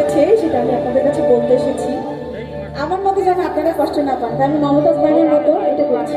কাছে, সেটা আমি আপনাদের কাছে বলতে এসেছি। আমার মতো যেন আপনারা কষ্ট না পান আমি মমতাজ বাড়ির মতো এটা করছি